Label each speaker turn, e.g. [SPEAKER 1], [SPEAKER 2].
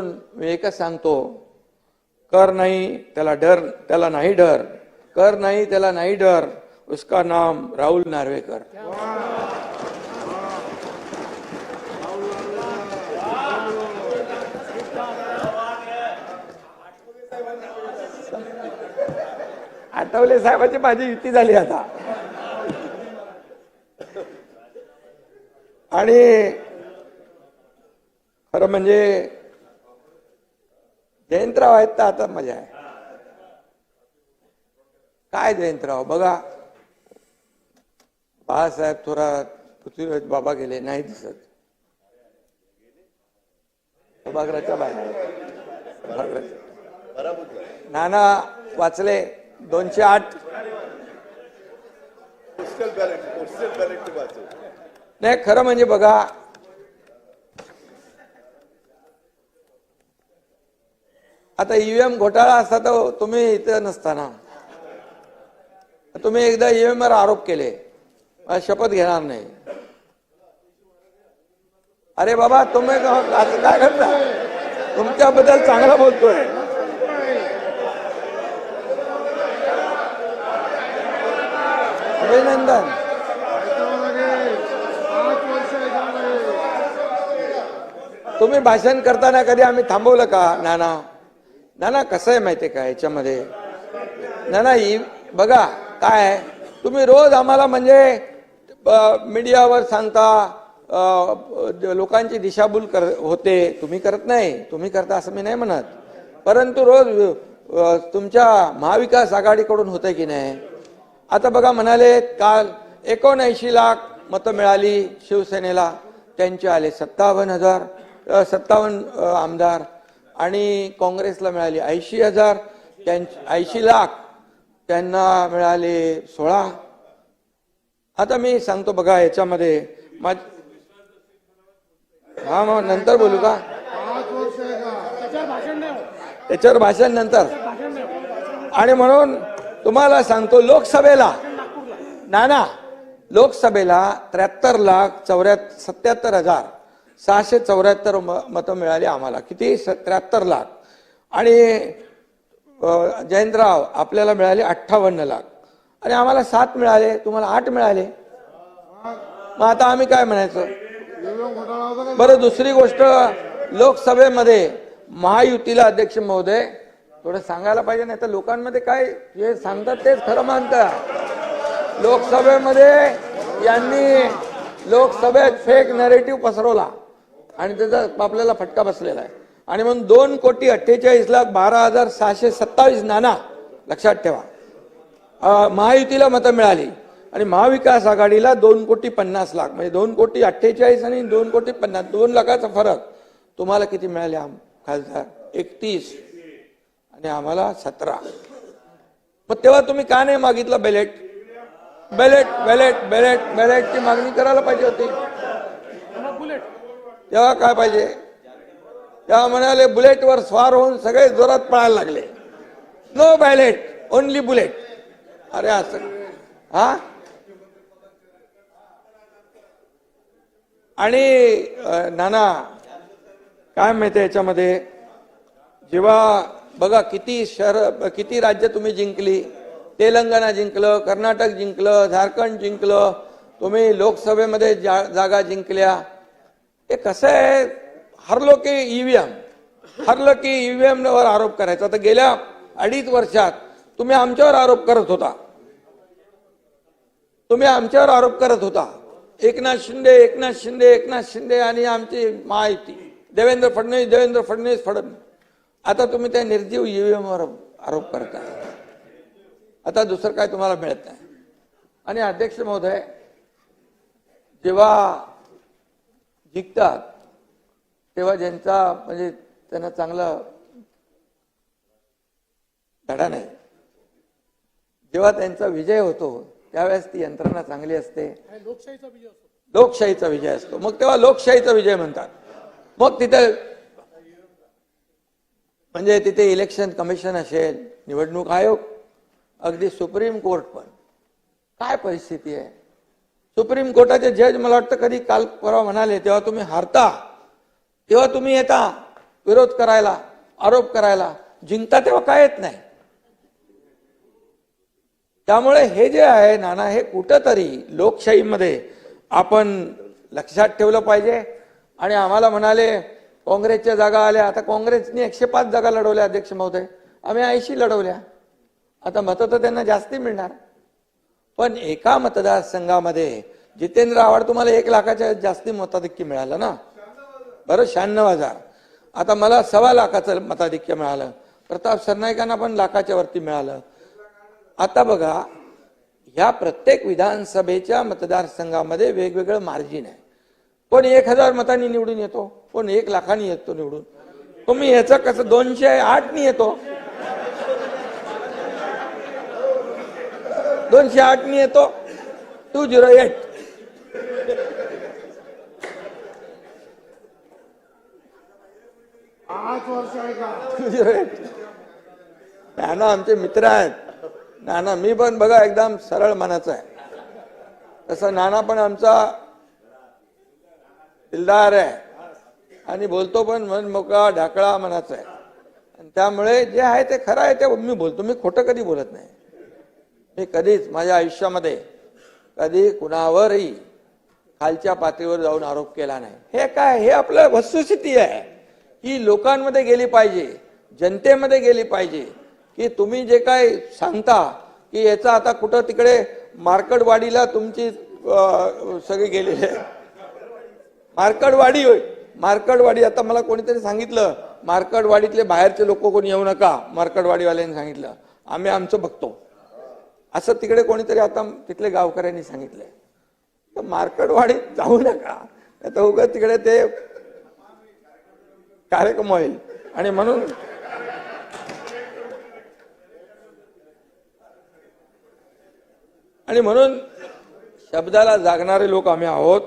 [SPEAKER 1] म्हणून मी एकच सांगतो कर नाही त्याला डर त्याला नाही डर. कर नाही त्याला नाही डर. उसका नाम राहुल नार्वेकर. आठवले साहेबाची माझी युती झाली आता. आणि खरं म्हणजे जयंतराव आहेत तर आता मजा आहे. काय जयंतराव? बघा. बाळासाहेब थोरात पृथ्वीराज बाबा गेले नाही दिसत. सभागृहाच्या बाहेर. नाना वाचले दोनशे आठ. नाही खरं म्हणजे बघा आता ईव्हीएम घोटाळा असता तर तुम्ही इथं नसताना. तुम्ही एकदा ईव्हीएम वर आरोप केले. मला शपथ घेणार नाही. अरे बाबा तुम्ही असं काय करता? तुमच्याबद्दल चांगलं बोलतोय. अभिनंदन. तुम्ही भाषण करताना कधी आम्ही थांबवलं का नाना? ना ना कसं आहे माहितीये का याच्यामध्ये? ना ना ही बघा काय आहे, तुम्ही रोज आम्हाला म्हणजे मीडियावर सांगता लोकांची दिशाभूल कर होते. तुम्ही करत नाही. तुम्ही करता असं मी नाही म्हणत. परंतु रोज तुमच्या महाविकास आघाडीकडून होतं की नाही? आता बघा म्हणाले काल एकोणऐंशी लाख मतं मिळाली शिवसेनेला. त्यांचे आले सत्तावन्न हजार सत्तावन्न आमदार. आणि काँग्रेसला मिळाली ऐंशी हजार त्यांचे ऐंशी लाख त्यांना मिळाले सोळा. आता मी सांगतो बघा याच्यामध्ये माझ हा मग नंतर बोलू का? त्याच्यावर भाषण नंतर. आणि म्हणून तुम्हाला सांगतो लोकसभेला नाना लोकसभेला त्र्याहत्तर लाख चौऱ्याहत्तर सत्याहत्तर हजार सहाशे चौऱ्याहत्तर मतं मिळाली आम्हाला. किती? त्र्याहत्तर लाख. आणि जयंतराव आपल्याला मिळाले अठ्ठावन्न लाख. आणि आम्हाला सात मिळाले. तुम्हाला आठ मिळाले. मग आता आम्ही काय म्हणायचं? बरं दुसरी गोष्ट लोकसभेमध्ये महायुतीला अध्यक्ष महोदय थोडं सांगायला पाहिजे नाही तर लोकांमध्ये काय जे सांगतात तेच खरं मानतात लोकसभेमध्ये यांनी लोकसभेत फेक नरेटिव्ह पसरवला. आणि त्याचा आपल्याला फटका बसलेला आहे. आणि म्हणून दोन कोटी अठ्ठेचाळीस लाख बारा हजार सहाशे सत्तावीस नाना लक्षात ठेवा. महायुतीला मतं मिळाली आणि महाविकास आघाडीला दोन कोटी पन्नास लाख म्हणजे दोन कोटी अठ्ठेचाळीस आणि दोन कोटी पन्नास दोन लाखाचा फरक. तुम्हाला किती मिळाले आम खासदार? एकतीस. आणि आम्हाला सतरा. मग तेव्हा तुम्ही का नाही मागितलं बेलेट बेलेट बेलेट बेलेट बेलेटची मागणी करायला पाहिजे होती. तेव्हा काय पाहिजे? तेव्हा म्हणाले बुलेटवर स्वार होऊन सगळे जोरात पळायला लागले. नो बॅलेट ओनली बुलेट अरे असं हा? आणि नाना काय माहिती याच्यामध्ये? जेव्हा बघा किती शहर किती राज्य तुम्ही जिंकली. तेलंगणा जिंकलं कर्नाटक जिंकलं झारखंड जिंकलं. तुम्ही लोकसभेमध्ये जा, जागा जिंकल्या. हे कसं आहे? हरलो की ईव्हीएम हरलं की ईव्हीएम वर आरोप करायचा. तर गेल्या अडीच वर्षात तुम्ही आमच्यावर आरोप करत होता. तुम्ही आमच्यावर आरोप करत होता. एकनाथ शिंदे एकनाथ शिंदे एकनाथ शिंदे आणि आमची माहिती देवेंद्र फडणवीस देवेंद्र फडणवीस फडणवीस आता तुम्ही त्या निर्जीव ईव्हीएम वर आरोप करताय आता दुसरं काय तुम्हाला मिळत नाही. आणि अध्यक्ष महोदय जेव्हा जिंकतात तेव्हा ज्यांचा म्हणजे त्यांना चांगला धडा नाही. जेव्हा त्यांचा विजय होतो त्यावेळेस ती यंत्रणा चांगली असते.
[SPEAKER 2] लोकशाहीचा विजय असतो.
[SPEAKER 1] लोकशाहीचा विजय असतो. मग तेव्हा लोकशाहीचा विजय म्हणतात. मग तिथे म्हणजे तिथे इलेक्शन कमिशन असेल निवडणूक आयोग अगदी सुप्रीम कोर्ट पण. काय परिस्थिती आहे? सुप्रीम कोर्टाचे जज मला वाटतं कधी काल परवा म्हणाले तेव्हा तुम्ही हारता तेव्हा तुम्ही येता विरोध करायला आरोप करायला जिंकता तेव्हा काय येत नाही. त्यामुळे हे जे आहे नाना हे कुठंतरी लोकशाहीमध्ये आपण लक्षात ठेवलं पाहिजे. आणि आम्हाला म्हणाले काँग्रेसच्या जागा आल्या. आता काँग्रेसने एकशे पाच जागा लढवल्या अध्यक्ष महोदय. आम्ही ऐंशी लढवल्या. आता मतं तर त्यांना जास्ती मिळणार. पण एका मतदारसंघामध्ये जितेंद्र आव्हाड तुम्हाला एक लाखाच्या जास्ती मताधिक्य मिळालं ना? बरं शहाण्णव हजार. आता मला सव्वा लाखाचं मताधिक्य मिळालं. प्रताप सरनाईकांना पण लाखाच्या वरती मिळालं. आता बघा ह्या प्रत्येक विधानसभेच्या मतदारसंघामध्ये वेगवेगळं मार्जिन आहे. कोण एक हजार मतांनी निवडून येतो कोण एक लाखांनी येतो निवडून. तुम्ही याचं कसं दोनशे आठनी येतो. दोनशे आठनी येतो. Two zero eight. Two zero eight. नाना आमचे मित्र आहेत. नाना मी पण बघा एकदम सरळ मनाचा आहे. तसं नाना पण आमचा दिलदार आहे. आणि बोलतो पण मन मोकळा ढाकळा मनाचा आहे. आणि त्यामुळे जे आहे ते खरं आहे ते मी बोलतो. मी खोटं कधी बोलत नाही. मी कधीच माझ्या आयुष्यामध्ये कधी कुणावरही खालच्या पातळीवर जाऊन आरोप केला नाही. हे काय? हे आपलं वस्तुस्थिती आहे. ही लोकांमध्ये गेली पाहिजे जनतेमध्ये गेली पाहिजे की तुम्ही जे काय सांगता की याचा आता कुठं तिकडे मार्कडवाडीला तुमची सगळी गेलेली आहे. मार्कडवाडी मार्कडवाडी आता मला कोणीतरी सांगितलं मार्कडवाडीतले बाहेरचे लोक कोणी येऊ नका मार्कडवाडीवाल्यांनी सांगितलं. आम्ही आमचं बघतो. असं तिकडे कोणीतरी आता तिथले गावकऱ्यांनी सांगितलंय. तर मार्कडवाडीत जाऊ नका. आता उगा तिकडे ते कार्यक्रम होईल. आणि म्हणून आणि म्हणून शब्दाला जागणारे लोक आम्ही आहोत.